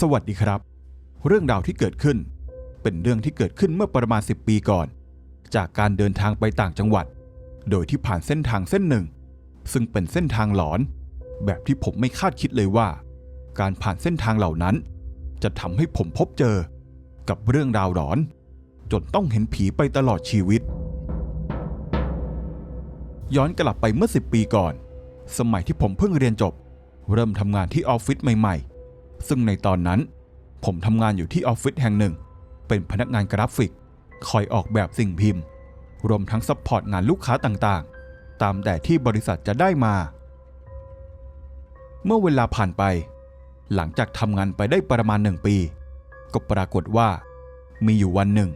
สวัสดีครับ เรื่องราวที่เกิดขึ้น เป็นเรื่องที่เกิดขึ้นเมื่อประมาณ 10 ปีก่อน จากการเดินทางไปต่างจังหวัด โดยที่ผ่านเส้นทางเส้นหนึ่ง ซึ่งเป็นเส้นทางหลอน แบบที่ผมไม่คาดคิดเลยว่า การผ่านเส้นทางเหล่านั้น จะทำให้ผมพบเจอ กับเรื่องราวหลอน จนต้องเห็นผีไปตลอดชีวิต ย้อนกลับไปเมื่อ 10 ปีก่อน สมัยที่ผมเพิ่งเรียนจบ เริ่มทำงานที่ออฟฟิศใหม่ๆ ซึ่งในตอนนั้น ผมทำงานอยู่ที่ออฟฟิศแห่งหนึ่ง เป็นพนักงานกราฟิก คอยออกแบบสิ่งพิมพ์ รวมทั้งซัพพอร์ตงานลูกค้าต่างๆ ตามแต่ที่บริษัทจะได้มา เมื่อเวลาผ่านไป หลังจากทำงานไปได้ประมาณหนึ่งปี ก็ปรากฏว่า มีอยู่วันหนึ่ง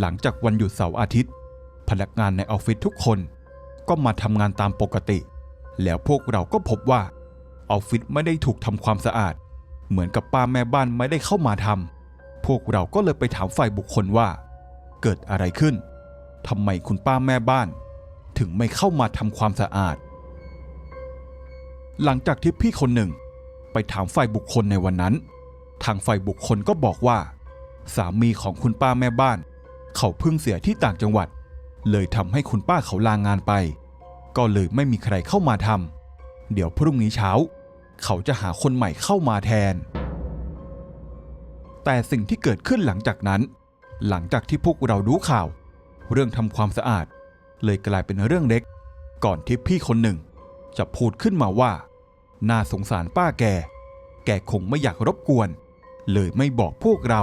หลังจากวันหยุดเสาร์อาทิตย์ พนักงานในออฟฟิศทุกคน ก็มาทำงานตามปกติ แล้วพวกเราก็พบว่าออฟฟิศไม่ได้ถูกทำความสะอาด เหมือนกับป้าแม่บ้านไม่ได้เข้ามาทำพวกเราก็เลยไปถามฝ่ายบุคคลว่า เกิดอะไรขึ้นทำไมคุณป้าแม่บ้าน ถึงไม่เข้ามาทำความสะอาด หลังจากที่พี่คนหนึ่ง ไปถามฝ่ายบุคคลในวันนั้น ทางฝ่ายบุคคลก็บอกว่า สามีของคุณป้าแม่บ้าน เขาเพิ่งเสียที่ต่างจังหวัด เลยทำให้คุณป้าเขาลางงานไป ก็เลยไม่มีใครเข้ามาทำเดี๋ยวพรุ่งนี้เช้า เขาจะหาคนใหม่เข้ามาแทน แต่สิ่งที่เกิดขึ้นหลังจากนั้น หลังจากที่พวกเรารู้ข่าว เรื่องทำความสะอาด เลยกลายเป็นเรื่องเล็ก ก่อนที่พี่คนหนึ่ง จะพูดขึ้นมาว่า น่าสงสารป้าแก แกคงไม่อยากรบกวน เลยไม่บอกพวกเรา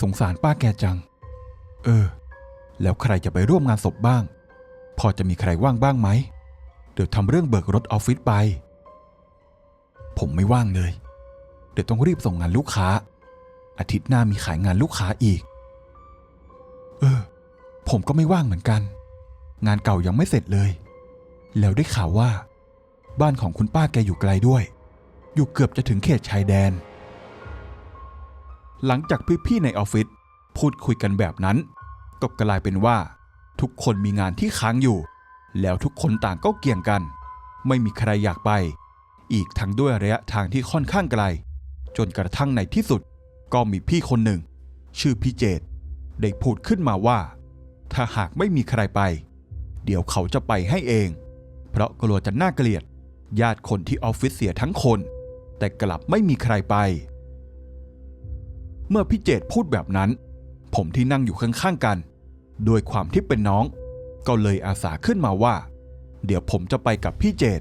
สงสารป้าแกจัง เออ แล้วใครจะไปร่วมงานศพบ้าง พอจะมีใครว่างบ้างไหม เดี๋ยวทำเรื่องเบิกรถออฟฟิศไป ผมไม่ว่างเลย เดี๋ยวต้องรีบส่งงานลูกค้า อาทิตย์หน้ามีขายงานลูกค้าอีก เออ ผมก็ไม่ว่างเหมือนกัน งานเก่ายังไม่เสร็จเลย แล้วได้ข่าวว่า บ้านของคุณป้าแกอยู่ไกลด้วย อยู่เกือบจะถึงเขตชายแดน หลังจากพี่ๆในออฟฟิศพูดคุยกันแบบนั้น ก็กลายเป็นว่า ทุกคนมีงานที่ค้างอยู่ แล้วทุกคนต่างก็เกี่ยงกัน ไม่มีใครอยากไป อีกทั้งด้วยระยะทางที่ค่อนข้างไกล จนกระทั่งในที่สุด ก็มีพี่คนหนึ่ง ชื่อพี่เจตได้พูดขึ้นมาว่า ถ้าหากไม่มีใครไป เดี๋ยวเขาจะไปให้เอง เพราะกลัวจะน่าเกลียด ญาติคนที่ออฟฟิศเสียทั้งคน แต่กลับไม่มีใครไป เมื่อพี่เจตพูดแบบนั้น ผมที่นั่งอยู่ข้างๆกันโดยความที่เป็นน้อง ก็เลยอาสาขึ้นมาว่า เดี๋ยวผมจะไปกับพี่เจต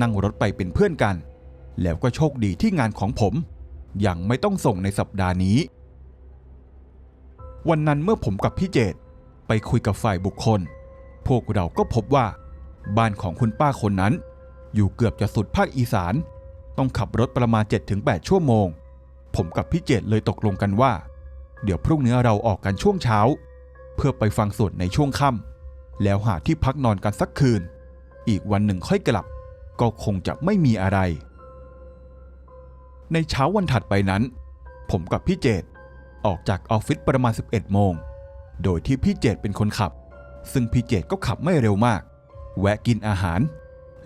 นั่งรถไปเป็นเพื่อนกัน แล้วก็โชคดีที่งานของผม ยังไม่ต้องส่งในสัปดาห์นี้ วันนั้นเมื่อผมกับพี่เจตไปคุยกับฝ่ายบุคคล พวกเราก็พบว่า บ้านของคุณป้าคนนั้น อยู่เกือบจะสุดภาคอีสาน ต้องขับรถประมาณ 7-8 ชั่วโมง ผมกับพี่เจตเลยตกลงกันว่า เดี๋ยวพรุ่งนี้เราออกกันช่วงเช้า เพื่อไปฟังสวดในช่วงค่ำ แล้วหาที่พักนอนกันสักคืน อีกวันหนึ่งค่อยกลับ ก็คงจะไม่มีอะไร ในเช้าวันถัดไปนั้น ผมกับพี่เจตออกจากออฟฟิศประมาณ 11 โมง โดยที่พี่เจตเป็นคนขับ ซึ่งพี่เจตก็ขับไม่เร็วมาก แวะกินอาหาร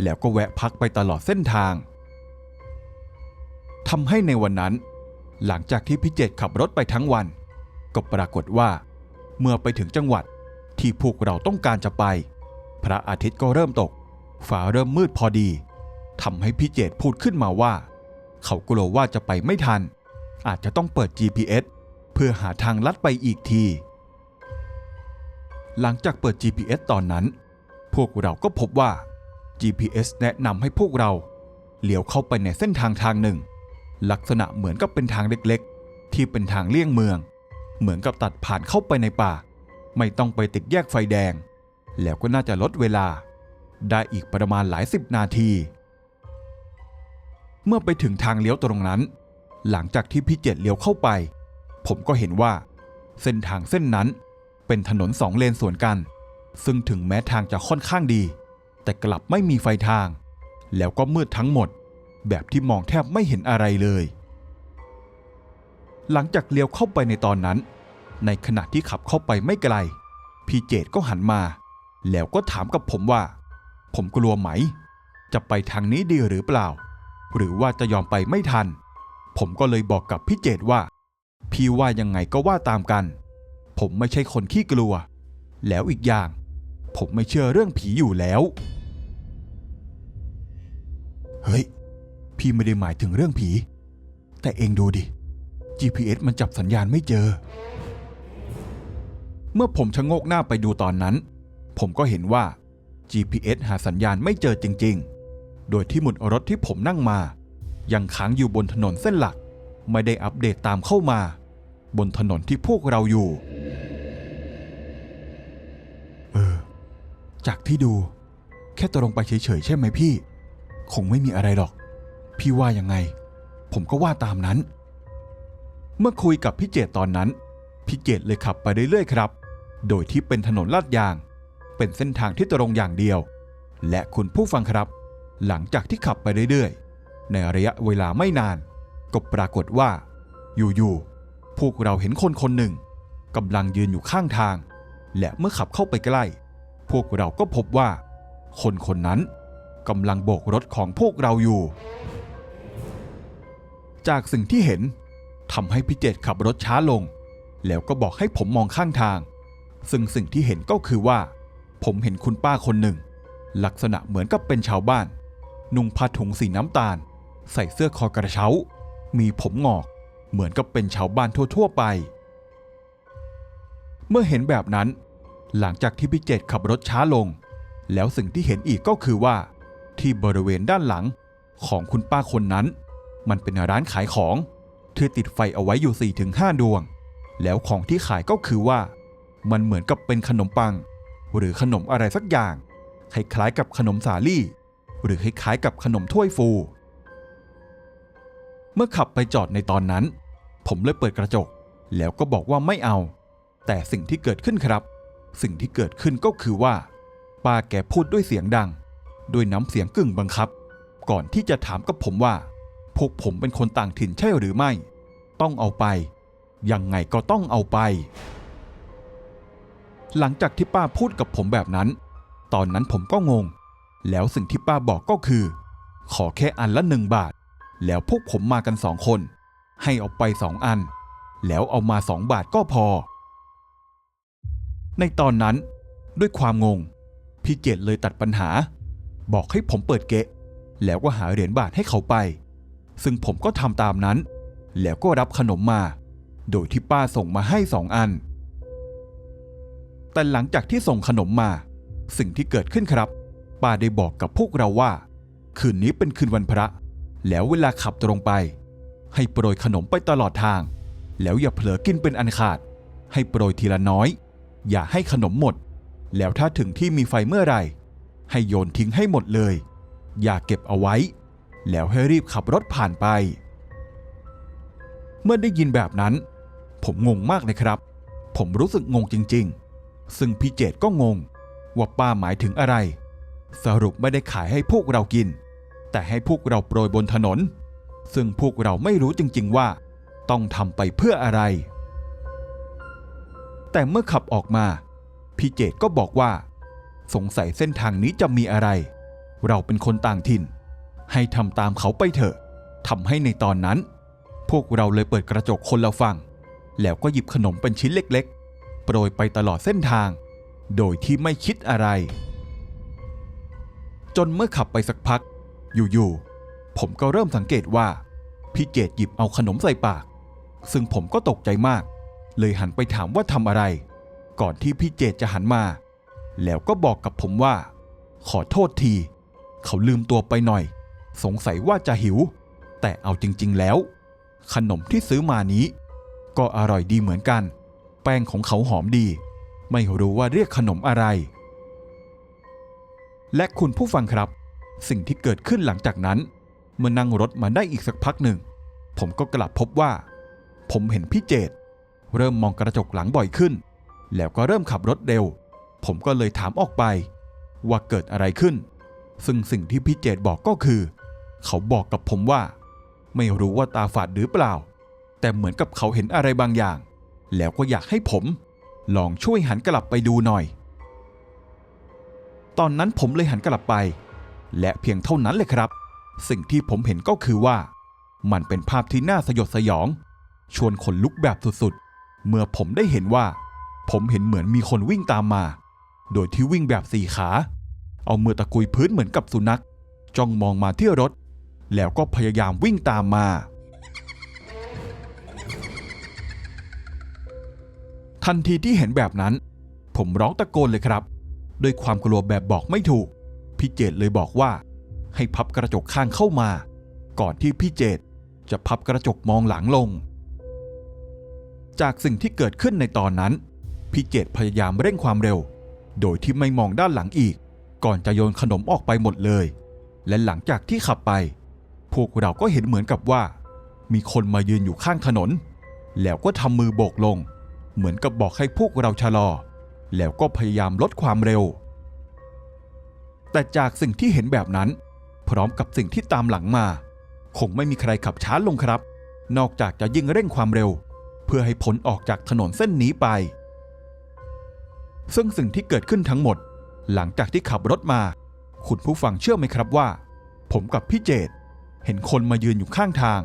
แล้วก็แวะพักไปตลอดเส้นทางทำให้ในวันนั้น หลังจากที่พี่เจตขับรถไปทั้งวัน ก็ปรากฏว่า เมื่อไปถึงจังหวัด ที่พวกเราต้องการจะไป พระอาทิตย์ก็เริ่มตก ฟ้าเริ่มมืดพอดีทำให้พี่เจตพูดขึ้นมาว่า เขากลัวว่าจะไปไม่ทัน อาจจะต้องเปิด GPS เพื่อหาทางลัดไปอีกที หลังจากเปิด GPS ตอนนั้น พวกเราก็พบว่า GPS แนะนำให้พวกเราเลี้ยวเข้าไปในเส้นทางทางหนึ่ง ลักษณะเหมือนกับเป็นทางเล็กๆ ที่เป็นทางเลี่ยงเมือง เหมือนกับตัดผ่านเข้าไปในป่า ไม่ต้องไปติดแยกไฟแดง แล้วก็น่าจะลดเวลา ได้อีกประมาณหลายสิบนาที เมื่อไปถึงทางเลี้ยวตรงนั้น หลังจากที่พี่เจ็ดเลี้ยวเข้าไป ผมก็เห็นว่า เส้นทางเส้นนั้นเป็นถนนสองเลนสวนกัน ซึ่งถึงแม้ทางจะค่อนข้างดี แต่กลับไม่มีไฟทาง แล้วก็มืดทั้งหมด แบบที่มองแทบไม่เห็นอะไรเลย หลังจากเลี้ยวเข้าไปในตอนนั้น ในขณะที่ขับเข้าไปไม่ไกล พี่เจตก็หันมา แล้วก็ถามกับผมว่า ผมกลัวไหม จะไปทางนี้ดีหรือเปล่า หรือว่าจะยอมไปไม่ทัน ผมก็เลยบอกกับพี่เจตว่า พี่ว่ายังไงก็ว่าตามกัน ผมไม่ใช่คนขี้กลัว แล้วอีกอย่าง ผมไม่เชื่อเรื่องผีอยู่แล้ว เฮ้ย พี่ไม่ได้หมายถึงเรื่องผี แต่เองดูดิ GPS มันจับสัญญาณไม่เจอ เมื่อผมชะโงกหน้าไปดูตอนนั้น ผมก็เห็นว่า GPS หาสัญญาณไม่เจอจริง ๆ โดยที่หมุดรถที่ผมนั่งมา ยังค้างอยู่บนถนนเส้นหลัก ไม่ได้อัปเดตตามเข้ามา บนถนนที่พวกเราอยู่ เออ จากที่ดู แค่ตรงไปเฉยๆใช่ไหมพี่ คงไม่มีอะไรหรอก พี่ว่ายังไง ผมก็ว่าตามนั้น เมื่อคุยกับพี่เจตตอนนั้นพี่เจตเลยขับไปเรื่อยๆครับ โดยที่เป็นถนนลาดยาง เป็นเส้นทางที่ตรงอย่างเดียว และคุณผู้ฟังครับ หลังจากที่ขับไปเรื่อยๆ ในระยะเวลาไม่นาน ก็ปรากฏว่า อยู่ๆ พวกเราเห็นคนคนหนึ่งกำลังยืนอยู่ข้างทาง และเมื่อขับเข้าไปใกล้ พวกเราก็พบว่า คนคนนั้นกำลังโบกรถของพวกเราอยู่ จากสิ่งที่เห็นทำให้พี่เจตขับรถช้าลง แล้วก็บอกให้ผมมองข้างทาง ซึ่งสิ่งที่เห็นก็คือว่า ผมเห็นคุณป้าคนหนึ่ง ลักษณะเหมือนกับเป็นชาวบ้าน นุ่งผ้าถุงสีน้ำตาล ใส่เสื้อคอกระเช้า มีผมงอก เหมือนกับเป็นชาวบ้านทั่ว ๆ ไป เมื่อเห็นแบบนั้น หลังจากที่พี่เจตขับรถช้าลง แล้วสิ่งที่เห็นอีกก็คือว่า ที่บริเวณด้านหลังของคุณป้าคนนั้น มันเป็นร้านขายของที่ติดไฟเอาไว้อยู่4-5ดวง แล้วของที่ขายก็คือว่า มันเหมือนกับเป็นขนมปัง หรือขนมอะไรสักอย่าง คล้ายๆกับขนมสาลี่ หรือคล้ายๆกับขนมถ้วยฟู เมื่อขับไปจอดในตอนนั้น ผมเลยเปิดกระจก แล้วก็บอกว่าไม่เอา แต่สิ่งที่เกิดขึ้นครับ สิ่งที่เกิดขึ้นก็คือว่า ป้าแกพูดด้วยเสียงดัง ด้วยน้ำเสียงกึ่งบังคับ ก่อนที่จะถามกับผมว่า พวกผมเป็นคนต่างถิ่นใช่หรือไม่ ต้องเอาไป ยังไงก็ต้องเอาไป หลังจากที่ป้าพูดกับผมแบบนั้น ตอนนั้นผมก็งง แล้วสิ่งที่ป้าบอกก็คือ ขอแค่อันละหนึ่งบาท แล้วพวกผมมากันสองคน ให้เอาไปสองอัน แล้วเอามาสองบาทก็พอ ในตอนนั้น ด้วยความงง พี่เจตเลยตัดปัญหา บอกให้ผมเปิดเกะ แล้วก็หาเหรียญบาทให้เขาไป ซึ่งผมก็ทำตามนั้น แล้วก็รับขนมมา โดยที่ป้าส่งมาให้สองอัน แต่หลังจากที่ส่งขนมมา สิ่งที่เกิดขึ้นครับ ป้าได้บอกกับพวกเราว่า คืนนี้เป็นคืนวันพระ แล้วเวลาขับตรงไป ให้โปรยขนมไปตลอดทาง แล้วอย่าเผลอกินเป็นอันขาด ให้โปรยทีละน้อย อย่าให้ขนมหมด แล้วถ้าถึงที่มีไฟเมื่อไหร่ ให้โยนทิ้งให้หมดเลย อย่าเก็บเอาไว้ แล้วให้รีบขับรถผ่านไป เมื่อได้ยินแบบนั้น ผมงงมากเลยครับ ผมรู้สึกงงจริง ๆ ซึ่งพี่เจตก็งง ว่าป้าหมายถึงอะไร สรุปไม่ได้ขายให้พวกเรากิน แต่ให้พวกเราโปรยบนถนน ซึ่งพวกเราไม่รู้จริงๆว่า ต้องทำไปเพื่ออะไร แต่เมื่อขับออกมา พี่เจตก็บอกว่า สงสัยเส้นทางนี้จะมีอะไร เราเป็นคนต่างถิ่น ให้ทำตามเขาไปเถอะทำให้ในตอนนั้น พวกเราเลยเปิดกระจกคนละฝั่งแล้วก็หยิบขนมเป็นชิ้นเล็กๆ โปรยไปตลอดเส้นทาง โดยที่ไม่คิดอะไร จนเมื่อขับไปสักพัก อยู่ๆ ผมก็เริ่มสังเกตว่า พี่เจตหยิบเอาขนมใส่ปาก ซึ่งผมก็ตกใจมาก เลยหันไปถามว่าทำอะไร ก่อนที่พี่เจตจะหันมา แล้วก็บอกกับผมว่า ขอโทษที เขาลืมตัวไปหน่อย สงสัยว่าจะหิว แต่เอาจริง ๆ แล้ว ขนมที่ซื้อมานี้ ก็อร่อยดีเหมือนกัน แป้งของเขาหอมดี ไม่รู้ว่าเรียกขนมอะไร และคุณผู้ฟังครับ สิ่งที่เกิดขึ้นหลังจากนั้น เมื่อนั่งรถมาได้อีกสักพักหนึ่ง ผมก็กลับพบว่า ผมเห็นพี่เจตเริ่มมองกระจกหลังบ่อยขึ้น แล้วก็เริ่มขับรถเร็ว ผมก็เลยถามออกไป ว่าเกิดอะไรขึ้น ซึ่งสิ่งที่พี่เจตบอกก็คือ เขาบอกกับผมว่า ไม่รู้ว่าตาฝาดหรือเปล่า แต่เหมือนกับเขาเห็นอะไรบางอย่าง แล้วก็อยากให้ผม ลองช่วยหันกลับไปดูหน่อย ตอนนั้นผมเลยหันกลับไป และเพียงเท่านั้นเลยครับ สิ่งที่ผมเห็นก็คือว่า มันเป็นภาพที่น่าสยดสยอง ชวนขนลุกแบบสุดๆ เมื่อผมได้เห็นว่า ผมเห็นเหมือนมีคนวิ่งตามมา โดยที่วิ่งแบบสี่ขา เอามือตะกุยพื้นเหมือนกับสุนัขจ้องมองมาที่รถ แล้วก็พยายามวิ่งตามมา ทันทีที่เห็นแบบนั้น ผมร้องตะโกนเลยครับ ด้วยความกลัวแบบบอกไม่ถูก พี่เจตเลยบอกว่า ให้พับกระจกข้างเข้ามา ก่อนที่พี่เจตจะพับกระจกมองหลังลง จากสิ่งที่เกิดขึ้นในตอนนั้น พี่เจตพยายามเร่งความเร็ว โดยที่ไม่มองด้านหลังอีก ก่อนจะโยนขนมออกไปหมดเลย และหลังจากที่ขับไป พวกเราก็เห็นเหมือนกับว่า มีคนมายืนอยู่ข้างถนน แล้วก็ทำมือโบกลง เหมือนกับบอกให้พวกเราชะลอ แล้วก็พยายามลดความเร็ว แต่จากสิ่งที่เห็นแบบนั้น พร้อมกับสิ่งที่ตามหลังมา คงไม่มีใครขับช้าลงครับ นอกจากจะยิ่งเร่งความเร็ว เพื่อให้พ้นออกจากถนนเส้นนี้ไป ซึ่งสิ่งที่เกิดขึ้นทั้งหมด หลังจากที่ขับรถมา คุณผู้ฟังเชื่อไหมครับว่า ผมกับพี่เจตเห็นคนมายืนอยู่ข้างทาง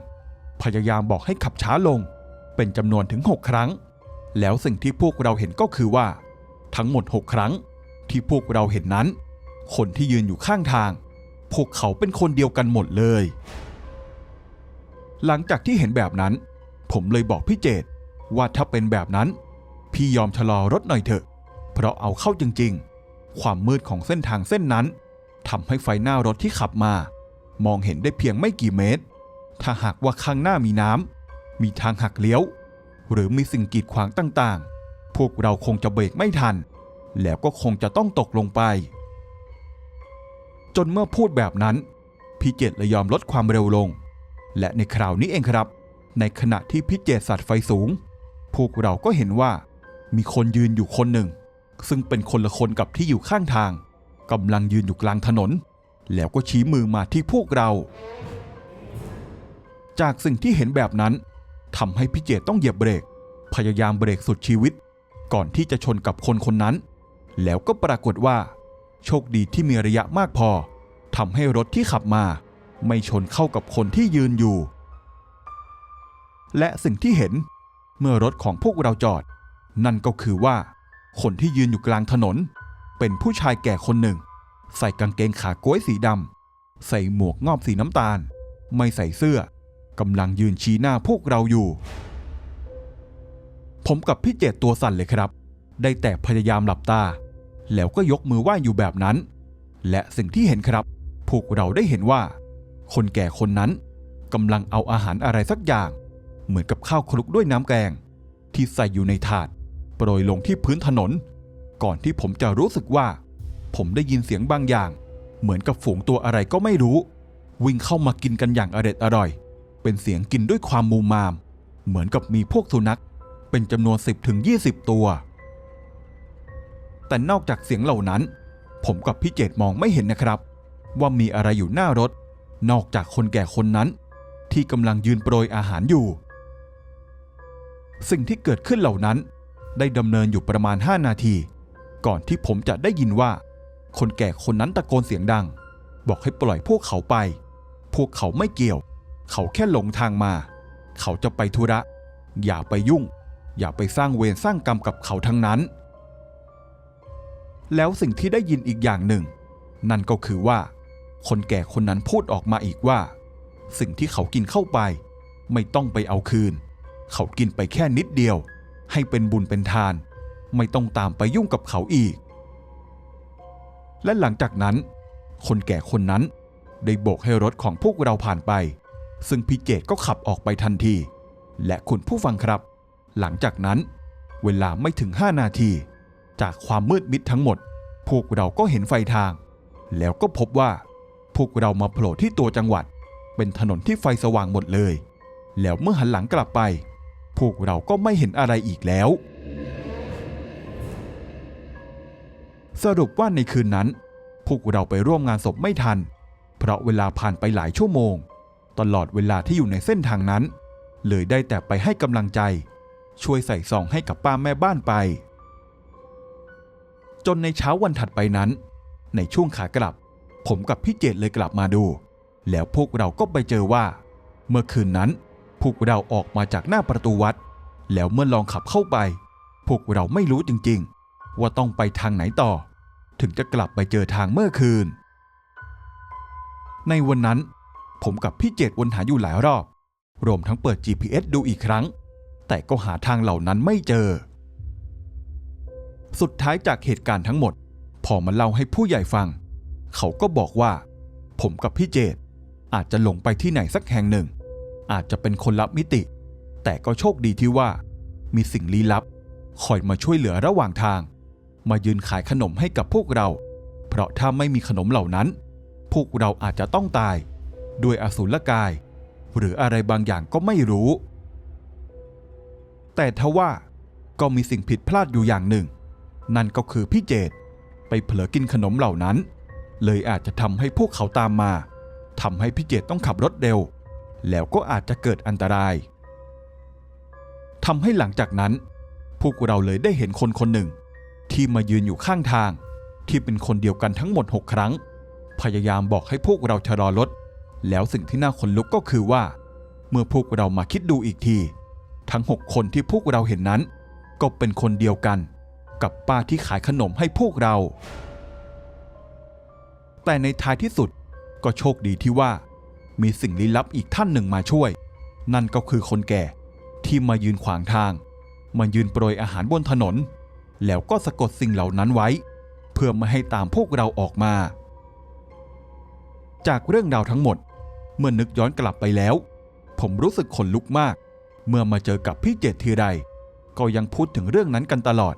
พยายามบอกให้ขับช้าลง เป็นจำนวนถึง 6 ครั้ง แล้วสิ่งที่พวกเราเห็นก็คือว่า ทั้งหมด 6 ครั้งที่พวกเราเห็นนั้น คนที่ยืนอยู่ข้างทาง พวกเขาเป็นคนเดียวกันหมดเลย หลังจากที่เห็นแบบนั้น ผมเลยบอกพี่เจตว่าถ้าเป็นแบบนั้น พี่ยอมชะลอรถหน่อยเถอะ เพราะเอาเข้าจริงๆ ความมืดของเส้นทางเส้นนั้นทำให้ไฟหน้ารถที่ขับมา มองเห็นได้เพียงไม่กี่เมตร ถ้าหากว่าข้างหน้ามีน้ำมีทางหักเลี้ยว หรือมีสิ่งกีดขวางต่างๆ พวกเราคงจะเบรกไม่ทัน แล้วก็คงจะต้องตกลงไป จนเมื่อพูดแบบนั้น พี่เจตเลยยอมลดความเร็วลง และในคราวนี้เองครับ ในขณะที่พี่เจตสัตว์ไฟสูง พวกเราก็เห็นว่า มีคนยืนอยู่คนหนึ่ง ซึ่งเป็นคนละคนกับที่อยู่ข้างทางกำลังยืนอยู่กลางถนน แล้วก็ชี้มือมาที่พวกเรา จากสิ่งที่เห็นแบบนั้น ทำให้พี่เจตต้องเหยียบเบรก พยายามเบรกสุดชีวิต ก่อนที่จะชนกับคนคนนั้น แล้วก็ปรากฏว่า โชคดีที่มีระยะมากพอทำให้รถที่ขับมา ไม่ชนเข้ากับคนที่ยืนอยู่ และสิ่งที่เห็นเมื่อรถของพวกเราจอด นั่นก็คือว่า คนที่ยืนอยู่กลางถนน เป็นผู้ชายแก่คนหนึ่ง ใส่กางเกงขาก้ยสีดำใส่หมวกงอบสีน้ำตาล ไม่ใส่เสื้อ กำลังยืนชี้หน้าพวกเราอยู่ ผมกับพี่เจตตัวสั่นเลยครับ ได้แต่พยายามหลับตา แล้วก็ยกมือไหว้อยู่แบบนั้น และสิ่งที่เห็นครับ พวกเราได้เห็นว่า คนแก่คนนั้นกำลังเอาอาหารอะไรสักอย่าง เหมือนกับข้าวคลุกด้วยน้ำแกง ที่ใส่อยู่ในถาด โปรยลงที่พื้นถนน ก่อนที่ผมจะรู้สึกว่า ผมได้ยินเสียงบางอย่าง เหมือนกับฝูงตัวอะไรก็ไม่รู้ วิ่งเข้ามากินกันอย่างอร็ดอร่อย เป็นเสียงกินด้วยความมูมาม เหมือนกับมีพวกสุนัข เป็นจำนวน 10ถึง20 ตัว แต่นอกจากเสียงเหล่านั้น ผมกับพี่เจตมองไม่เห็นนะครับ ว่ามีอะไรอยู่หน้ารถ นอกจากคนแก่คนนั้น ที่กำลังยืนโปรยอาหารอยู่ สิ่งที่เกิดขึ้นเหล่านั้น ได้ดำเนินอยู่ประมาณ 5 นาที ก่อนที่ผมจะได้ยินว่า คนแก่คนนั้นตะโกนเสียงดัง บอกให้ปล่อยพวกเขาไป พวกเขาไม่เกี่ยว เขาแค่หลงทางมา เขาจะไปธุระ อย่าไปยุ่ง อย่าไปสร้างเวรสร้างกรรมกับเขาทั้งนั้น แล้วสิ่งที่ได้ยินอีกอย่างหนึ่ง นั่นก็คือว่า คนแก่คนนั้นพูดออกมาอีกว่า สิ่งที่เขากินเข้าไป ไม่ต้องไปเอาคืน เขากินไปแค่นิดเดียว ให้เป็นบุญเป็นทาน ไม่ต้องตามไปยุ่งกับเขาอีก และหลังจากนั้น คนแก่คนนั้นได้โบกให้รถของพวกเราผ่านไป ซึ่งพีเจตก็ขับออกไปทันที และคุณผู้ฟังครับ หลังจากนั้น เวลาไม่ถึง 5 นาที จากความมืดมิดทั้งหมด พวกเราก็เห็นไฟทาง แล้วก็พบว่า พวกเรามาโผล่ที่ตัวจังหวัด เป็นถนนที่ไฟสว่างหมดเลย แล้วเมื่อหันหลังกลับไป พวกเราก็ไม่เห็นอะไรอีกแล้ว สรุปว่าในคืนนั้น พวกเราไปร่วมงานศพไม่ทัน เพราะเวลาผ่านไปหลายชั่วโมง ตลอดเวลาที่อยู่ในเส้นทางนั้น เลยได้แต่ไปให้กำลังใจ ช่วยใส่ซองให้กับป้าแม่บ้านไป จนในเช้าวันถัดไปนั้น ในช่วงขากลับ ผมกับพี่เจตเลยกลับมาดู แล้วพวกเราก็ไปเจอว่า เมื่อคืนนั้นพวกเราออกมาจากหน้าประตูวัด แล้วเมื่อลองขับเข้าไป พวกเราไม่รู้จริงๆ ว่าต้องไปทางไหนต่อ ถึงจะกลับไปเจอทางเมื่อคืน ในวันนั้น ผมกับพี่เจตวนหาอยู่หลายรอบ รวมทั้งเปิด GPS ดูอีกครั้ง แต่ก็หาทางเหล่านั้นไม่เจอ สุดท้ายจากเหตุการณ์ทั้งหมด พอมาเล่าให้ผู้ใหญ่ฟัง เขาก็บอกว่า ผมกับพี่เจตอาจจะหลงไปที่ไหนสักแห่งหนึ่ง อาจจะเป็นคนลับมิติ แต่ก็โชคดีที่ว่า มีสิ่งลี้ลับ คอยมาช่วยเหลือระหว่างทาง มายืนขายขนมให้กับพวกเรา เพราะถ้าไม่มีขนมเหล่านั้น พวกเราอาจจะต้องตาย ด้วยอสูรกาย หรืออะไรบางอย่างก็ไม่รู้ แต่ทว่าก็มีสิ่งผิดพลาดอยู่อย่างหนึ่ง นั่นก็คือพี่เจตไปเผลอกินขนมเหล่านั้น เลยอาจจะทำให้พวกเขาตามมาทำให้พี่เจตต้องขับรถเร็ว แล้วก็อาจจะเกิดอันตรายทำให้หลังจากนั้น พวกเราเลยได้เห็นคนคนหนึ่ง ที่มายืนอยู่ข้างทาง ที่เป็นคนเดียวกันทั้งหมด 6 ครั้ง พยายามบอกให้พวกเราชะลอรถ แล้วสิ่งที่น่าขนลุกก็คือว่า เมื่อพวกเรามาคิดดูอีกที ทั้ง 6 คนที่พวกเราเห็นนั้น ก็เป็นคนเดียวกันกับป้าที่ขายขนมให้พวกเรา แต่ในท้ายที่สุดก็โชคดีที่ว่า มีสิ่งลี้ลับอีกท่านหนึ่งมาช่วย นั่นก็คือคนแก่ที่มายืนขวางทาง มายืนโปรยอาหารบนถนน แล้วก็สะกดสิ่งเหล่านั้นไว้ เพื่อไม่ให้ตามพวกเราออกมา จากเรื่องราวทั้งหมด เมื่อนึกย้อนกลับไปแล้ว ผมรู้สึกขนลุกมาก เมื่อมาเจอกับพี่เจตทีไร ก็ยังพูดถึงเรื่องนั้นกันตลอด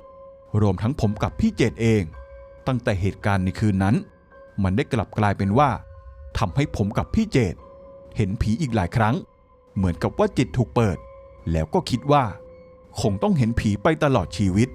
รวมทั้งผมกับพี่เจตเอง ตั้งแต่เหตุการณ์ในคืนนั้น มันได้กลับกลายเป็นว่าทำให้ผมกับพี่เจตเห็นผีอีกหลายครั้ง เหมือนกับว่าจิตถูกเปิด แล้วก็คิดว่า คงต้องเห็นผีไปตลอดชีวิต